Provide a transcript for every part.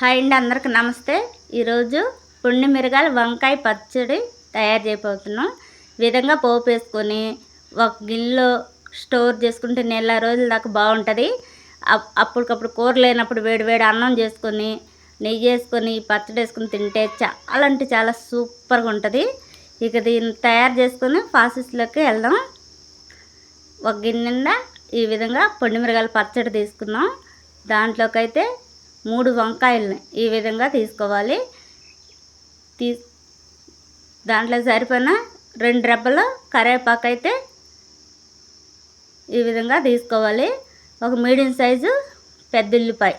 Hi అండి అందరికి నమస్తే. ఈరోజు పుండి మిరగాల వంకాయ పచ్చడి తయారు చేయబోతున్నాం. ఈ విధంగా పోపు వేసుకొని ఒక గిన్నెలో స్టోర్ చేసుకుంటే నెల రోజుల దాకా బాగుంటుంది. అప్పటికప్పుడు కూర లేనప్పుడు వేడి వేడి అన్నం చేసుకొని నెయ్యి వేసుకొని పచ్చడి వేసుకొని తింటే చాలా అంటే చాలా సూపర్గా ఉంటుంది. ఇక దీన్ని తయారు చేసుకొని ప్రాసెస్లోకి వెళ్దాం. ఒక గిన్నె ఈ విధంగా పొండి మిరగాయల పచ్చడి తీసుకున్నాం దాంట్లోకి అయితే మూడు వంకాయలని ఈ విధంగా తీసుకోవాలి. తీ దాంట్లో సరిపోయిన రెండు రెబ్బలు కరివేపాకు అయితే ఈ విధంగా తీసుకోవాలి. ఒక మీడియం సైజు పెద్ద ఉల్లిపాయ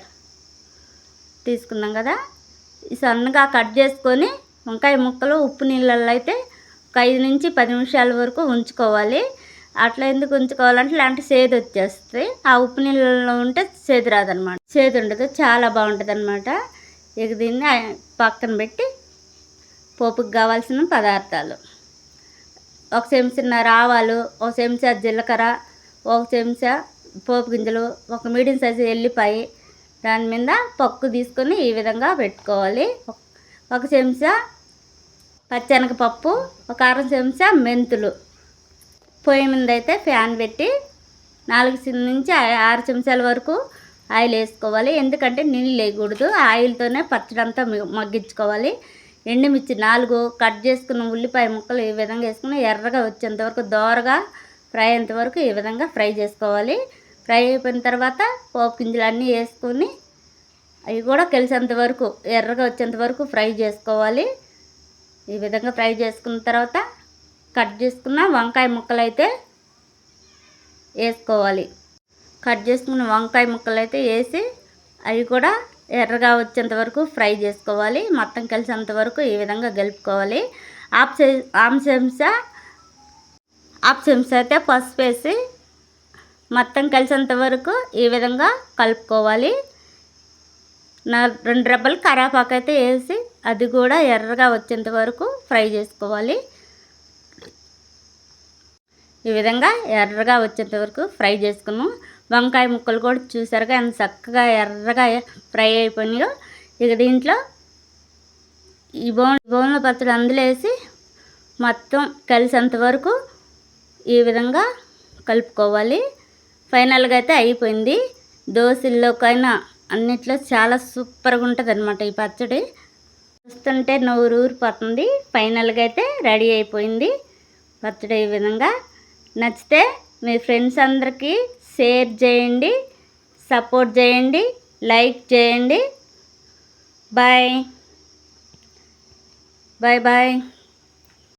తీసుకున్నాం కదా. ఈ సన్నగా కట్ చేసుకొని వంకాయ ముక్కలు ఉప్పు నీళ్ళల్లో అయితే ఒక ఐదు నుంచి పది నిమిషాల వరకు ఉంచుకోవాలి. అట్లా ఎందుకు ఉంచుకోవాలంటే ఇలాంటి సేదు వచ్చేస్తుంది. ఆ ఉప్పు నీళ్ళలో ఉంటే సేదు రాదనమాట. సేదు ఉండదు చాలా బాగుంటుంది అనమాట ఇక దీన్ని పక్కన పెట్టి పోపుకి కావాల్సిన పదార్థాలు. ఒక చెంచా ఆవాలు ఒక చెంచా జీలకర్ర ఒక చెంచా పోపు గింజలు ఒక మీడియం సైజు ఎల్లిపాయ. దాని మీద పక్కు తీసుకొని ఈ విధంగా పెట్టుకోవాలి. ఒక- ఒక చెంచా పచ్చెనగపప్పు ఒక అర చెంచా మెంతులు. పొయ్యి మీద అయితే ఫ్యాన్ పెట్టి నాలుగు నుంచి ఆరు చెంచాల వరకు ఆయిల్ వేసుకోవాలి. ఎందుకంటే నీళ్ళు వేయకూడదు ఆయిల్తోనే పచ్చడంతా మగ్గించుకోవాలి. ఎండుమిర్చి నాలుగు కట్ చేసుకున్న ఉల్లిపాయ ముక్కలు ఈ విధంగా వేసుకుని ఎర్రగా వచ్చేంతవరకు దోరగా ఫ్రై అయ్యేంతవరకు ఈ విధంగా ఫ్రై చేసుకోవాలి. ఫ్రై అయిపోయిన తర్వాత పోపు గింజలు అన్నీ వేసుకొని అవి కూడా కలిసేంత వరకు ఎర్రగా వచ్చేంత వరకు ఫ్రై చేసుకోవాలి. ఈ విధంగా ఫ్రై చేసుకున్న తర్వాత కట్ చేసుకున్న వంకాయ ముక్కలు అయితే వేసుకోవాలి. కట్ చేసుకున్న వంకాయ ముక్కలు అయితే వేసి అవి కూడా ఎర్రగా వచ్చేంత వరకు ఫ్రై చేసుకోవాలి. మొత్తం కలిసేంత వరకు ఈ విధంగా గలుపుకోవాలి. ఆఫ్ ఆమ్ చెంచా హాఫ్ చెంచా అయితే పసుపు వేసి మొత్తం కలిసేంత వరకు ఈ విధంగా కలుపుకోవాలి. నా రెండు రెబ్బలు కరాపాకు అయితే వేసి అది కూడా ఎర్రగా వచ్చేంత వరకు ఫ్రై చేసుకోవాలి. ఈ విధంగా ఎర్రగా వచ్చేంత వరకు ఫ్రై చేసుకున్నాం. వంకాయ ముక్కలు కూడా చూసారుగా ఎంత చక్కగా ఎర్రగా ఫ్రై అయిపోయినాయో. ఇక దీంట్లో ఈ బోన్ బోన్ల పచ్చడి అందులేసి మొత్తం కలిసేంత వరకు ఈ విధంగా కలుపుకోవాలి. ఫైనల్గా అయితే అయిపోయింది. దోశల్లోకైనా అన్నిట్లో చాలా సూపర్గా ఉంటుంది అనమాట ఈ పచ్చడి. చూస్తుంటే నోరు ఊరిపోతుంది. ఫైనల్గా అయితే రెడీ అయిపోయింది. పచ్చడి ఈ విధంగా నచ్చితే మీ ఫ్రెండ్స్ అందరికీ షేర్ చేయండి సపోర్ట్ చేయండి లైక్ చేయండి. బాయ్. Bye bye.